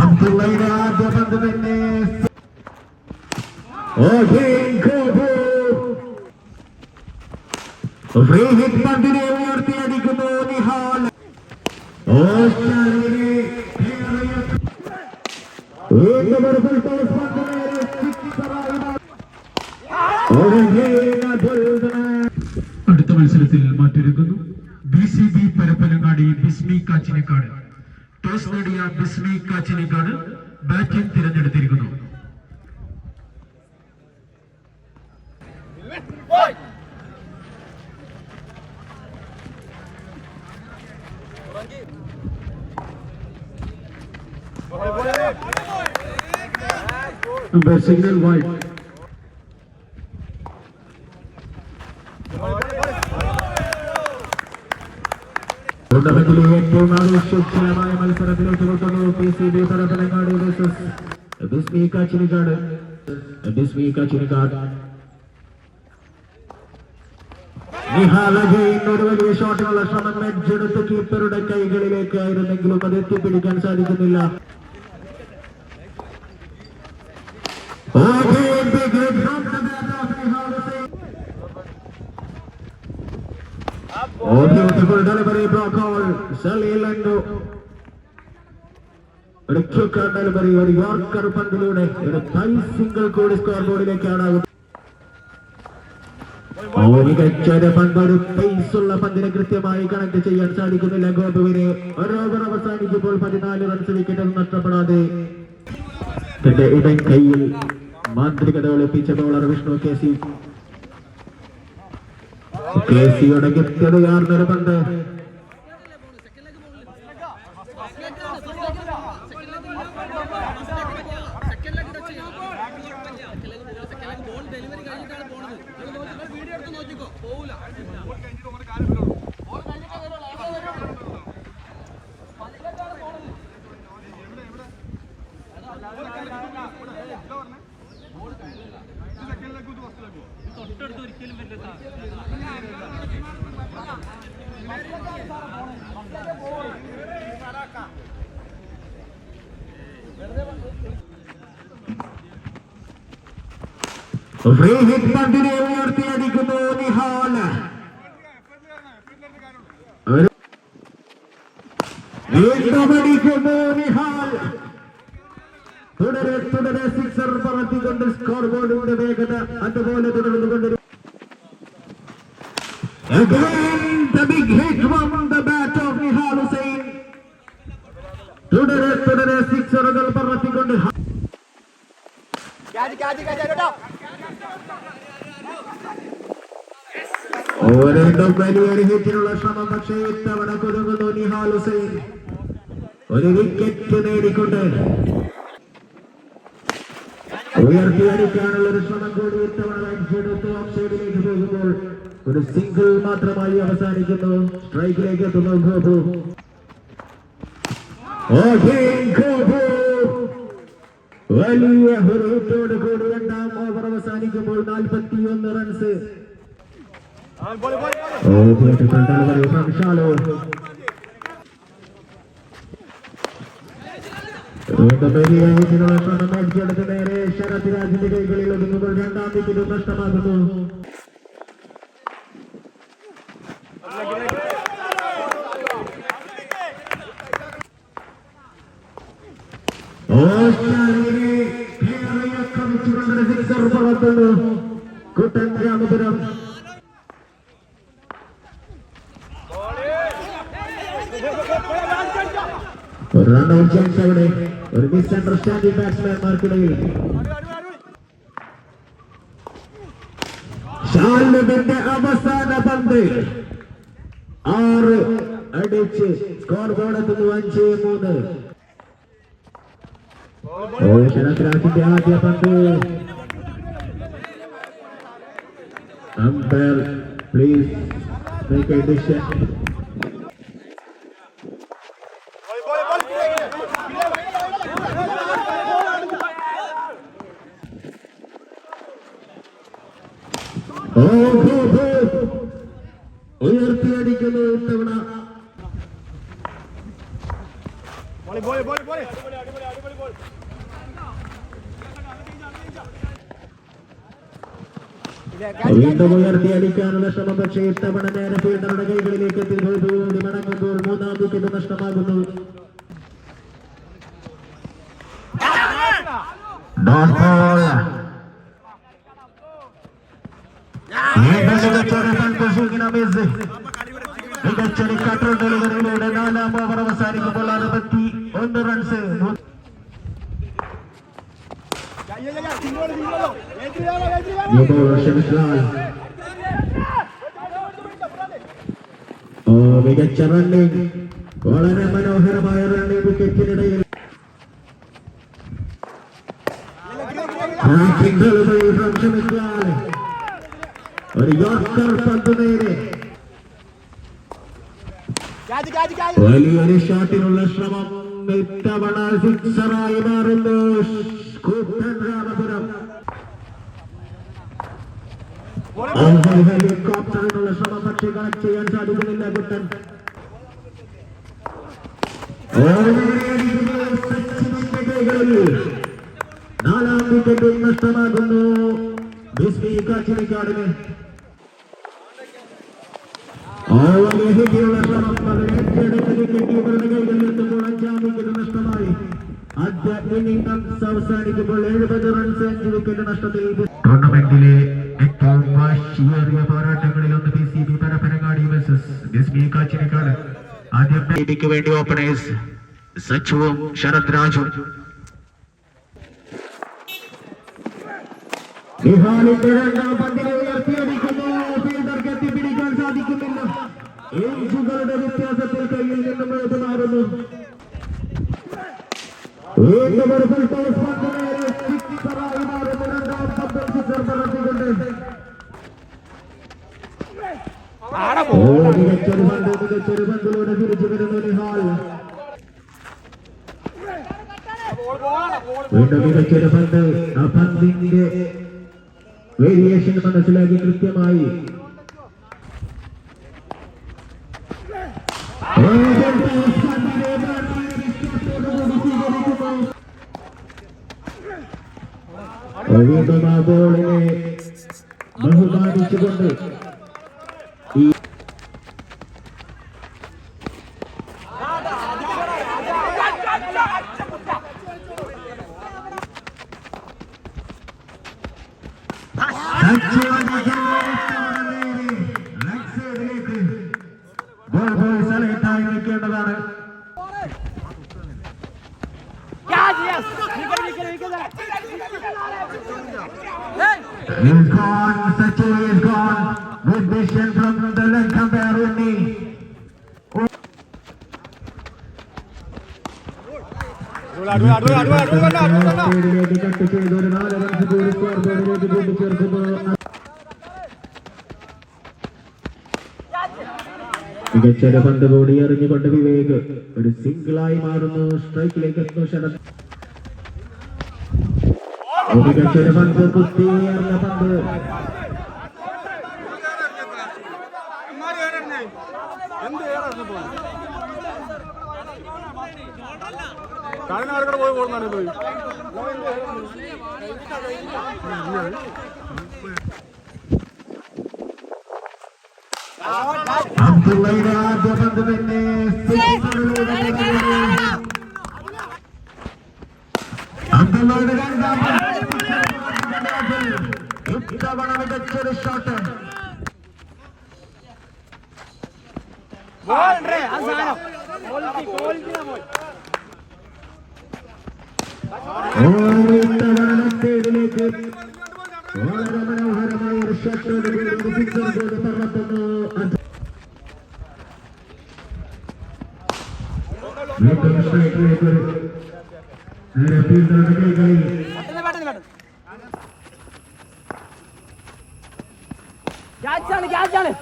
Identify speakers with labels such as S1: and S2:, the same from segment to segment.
S1: അബ്ദുള്ളയുടെ ആദ്യ പന്ത് തന്നെ ഓഹേൻ ഗോപു ഫ്രീ ഹിറ്റ് പന്തിനെ ഉയർത്തിയടിക്കുന്നു നിഹാൽ ഓസ്ട്രേലിയയെ വീണ്ടും
S2: കാച്ചിനിക്കാട് ടോസ് നേടിയ ബിസ്മി കാച്ചിനിക്കാട് ബാറ്റിംഗ് തിരഞ്ഞെടുത്തിരിക്കുന്നു സിഗ്നൽ വൈഡ്
S1: ടൂർണമെന്റിലെ ഏറ്റവും ആവേശകരമായ മത്സരത്തിലേക്ക് കീപ്പറുടെ കൈകളിലേക്ക് ആയിരുന്നെങ്കിലും അത് എത്തിപ്പിടിക്കാൻ സാധിക്കുന്നില്ല. Okay, beautiful delivery, block all. Sally Lando. ഒരു ക്യുക്കർ ഡെലിവറി ഒരു യോർക്കർ പന്തിലൂടെ ഒരു തൈ സിംഗിൾ കൂടി സ്കോർ ബോർഡിലേക്കാണ് ഓ മികച്ച ഒരു പന്ത് ഒരു പന്തിനെ കൃത്യമായി കണക്ട് ചെയ്യാൻ സാധിക്കുന്നില്ല ഗോപുവിന് ഒരു ഓവർ അവസാനിക്കുമ്പോൾ പതിനാല് റൺസ് വിക്കറ്റ് നഷ്ടപ്പെടാതെ തന്റെ ഇടം കൈയിൽ മാന്ത്രികത ഒളിപ്പിച്ച bowler Vishnu K C K സിയുടെ ഗത്യതയാർന്നൊരു ഹിറ്റ് പന്തിനെ ഉയർത്തിയടിക്കുന്നു നിഹാൽ വീണ്ടുമടിക്കുന്നു നിഹാൽ തുടരെ തുടരെ സിക്സർ പറത്തിക്കൊണ്ട് സ്കോർ ബോർഡിന്റെ വേഗത അതുപോലെ Hussain. തുടരെ തുടരെ സിക്സറുകൾ പറത്തിക്കൊണ്ട് ഒരിടം വലിയൊരു ഹിറ്റിനുള്ള ശ്രമം പക്ഷേ ഇത്തവണ കുരുങ്ങുന്നു നിഹാൽ ഹുസൈൻ. ഒരു വിക്കറ്റ് നേടിക്കൊണ്ട് ഉയർത്തിയടിക്കാനുള്ള ഒരു ശ്രമം കൂടി ഇത്തവണ എടുത്ത് ഓഫ് സൈഡിലേക്ക് പോകുമ്പോൾ ഒരു സിംഗിൾ മാത്രമായി അവസാനിക്കുന്നു. സ്ട്രൈക്കിലേക്ക് എത്തുന്നു വലിയ ഹൃദയത്തോട് കൂടി രണ്ടാം ഓവർ അവസാനിക്കുമ്പോൾ റൺസ്. വീണ്ടും വലിയ ഇതിനുള്ള നേരെ ശരത് രാജിന്റെ കൈകളിൽ ഒതുങ്ങുമ്പോൾ രണ്ടാം വിക്കറ്റ് നഷ്ടമാകുന്നു ഓസ്ട്രേലിയയെ കയറിയക്കമിച്ചുകൊണ്ടൊരു സിക്സർ പറത്തുന്നു കുട്ടൻ രാമപുരം ഒരു റൺ ഔട്ട് ചാൻസ് അവിടെ ഒരു മിസ് അണ്ടർസ്റ്റാൻഡിംഗ് ബാറ്റ്സ്മാൻമാർക്കിടയിൽ ഷാലിബിന്റെ അവസാന പന്ത് ആറ് അടിച്ച് സ്കോർ ബോർഡ് എത്തുന്നു അഞ്ച് മൂന്ന് ഓ ശരത്രാജിന്റെ ആദ്യ പന്ത്. Umpire please make a decision. ഉയർത്തിയടിക്കുന്നു ഇത്തവണ. വീണ്ടും ഉയർത്തി അടിക്കാനുള്ള ശ്രമം പക്ഷേ ഇത്തവണ നേരെ ഫീൽഡറുടെ കൈകളിലേക്ക് എത്തി മടങ്ങുമ്പോൾ മൂന്നാം വിക്കറ്റ് നഷ്ടമാകുന്നു. മികച്ചൊരു കട്ടർ ഡെലിവറിയിലൂടെ നാലാം ഓവർ അവസാനിക്കുമ്പോൾ അറുപത്തി ഒന്ന് റൺസ് ഓ മികച്ച റണ്ണിംഗ് വളരെ മനോഹരമായ റണ്ണിംഗ് വിക്കറ്റിനിടയിൽ Chimical. ഒരു യോർക്കർ പന്ത് നേരെ വലിയൊരു ഷോട്ടിനുള്ള ശ്രമം. ഇത്തവണ സിക്സറായി മാറുന്നു. രാമപുരം. ഹെലികോപ്റ്ററിനുള്ള ശ്രമം പക്ഷേ കണക്ട് ചെയ്യാൻ സാധിക്കുന്നില്ല കുട്ടൻ നാലാം വിക്കറ്റും നഷ്ടമാകുന്നു കാച്ചിനിക്കാടിന് ഓവലേഹിക്കുള്ള ശ്രമം പതിനെട്ടെടുത്ത് വിക്കറ്റ് ഇവരുടെ കൈകളിൽ എത്തുമ്പോൾ അഞ്ചാം വിക്കറ്റ് നഷ്ടമായി. ആദ്യ ഇന്നിംഗ്സ് അവസാനിക്കുമ്പോൾ എഴുപത് റൺസ് അഞ്ച് വിക്കറ്റ് നഷ്ടത്തിൽ. ടൂർണമെന്റിലെ ഏറ്റവും വാശിയേറിയ പോരാട്ടങ്ങളിൽ ഒന്ന് P C B Parappanangadi versus Bismi Kachinikkad ആദ്യം ബിക്ക് വേണ്ടി ഓപ്പണേഴ്സ് സച്ചുവും ശരത് രാജും നിഹാലിന്റെ രണ്ടാം പന്തിനെ ഉയർത്തിയടിക്കുന്നു ഫീൽഡർക്ക് എത്തിപ്പിടിക്കാൻ സാധിക്കുന്നില്ല ഇഞ്ചുകളുടെ വ്യത്യാസത്തിൽ കയ്യിൽ നിന്നും എഴുതി മാറുന്നു വീണ്ടും ഒരു ഫുൾ ടോസ് പന്ത് നേരെ സിക്സറായി മാറുന്നു രണ്ടാം പന്തിൽ സിക്സർ പറത്തിക്കൊണ്ട് ഓ മികച്ചൊരു പന്ത് മികച്ചൊരു പന്തിലൂടെ തിരിച്ചു വരുന്നു നിഹാൽ വീണ്ടും മികച്ചൊരു പന്ത്. ആ പന്തിന്റെ വേരിയേഷൻ മനസ്സിലാക്കി കൃത്യമായി. വീണ്ടും ആ ബോളിനെ ബഹുമാനിച്ചുകൊണ്ട് നിൽക്കേണ്ടതാണ് He's gone, Sachi is gone. Good vision from the leg umpire with സൈഡിലേക്ക് കട്ട് ചെയ്ത് ഒരു നാല് റൺസ് കൂടി സ്കോർ ബോർഡിലേക്ക് കൂട്ടിച്ചേർക്കുമ്പോൾ മികച്ചൊരു പന്ത് കൂടി എറിഞ്ഞുകൊണ്ട് വിവേക് ഒരു സിംഗിളായി മാറുന്നു സ്ട്രൈക്കിലേക്ക് എത്തുന്നു ശരത് മികച്ചൊരു പന്ത് കുത്തി എറിഞ്ഞ പന്ത്
S3: കാടിനാടുകൂടെ പോയി പോകുന്നതാണ് പോയി
S1: അബ്ദുള്ളയുടെ ആദ്യ പന്ത് തന്നെ. അബ്ദുള്ളയുടെ രണ്ടാം പന്ത് ഇത്തവണ മികച്ചൊരു ഷോട്ട്. ഇത്തവണ സൈഡിലേക്ക് വളരെ മനോഹരമായ ഗോൾ ഷോട്ടോട് കൂടി കൂടി പറത്തുന്നു വീണ്ടും സ്ട്രൈക്കിലേക്ക് ഒരു നേരെ ഫീൽഡറുടെ കൈകളിൽ
S3: ക്യാച്ചാണ് ക്യാച്ചാണ്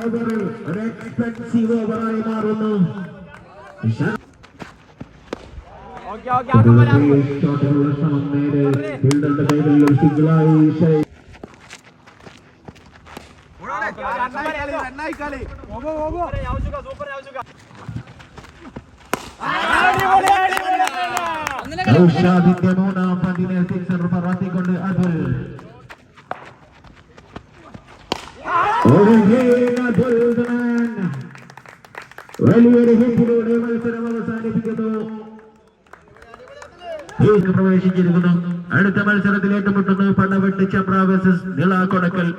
S1: ഓവറിൽ ഒരു എക്സ്പെൻസീവ് ഓവറായി മാറുന്നു.
S3: ഓക്കെ ഓക്കെ
S1: ഷോട്ടിനുള്ള ശ്രമം നേരെ ഫീൽഡറുടെ കൈകളിൽ ഒരു സിംഗിളായി ഔഷാദിന്റെ മൂന്നാം പന്തിനെ സിക്സർ പറത്തിക്കൊണ്ട് അതുൽ. വലിയൊരു അവസാനിപ്പിക്കുന്നു. പ്രവേശിച്ചിരിക്കുന്നു. അടുത്ത മത്സരത്തിൽ ഏറ്റുമുട്ടുന്നു പണവെട്ട് ചമ്ര വേഴ്സസ് നിള കൊടക്കൽ.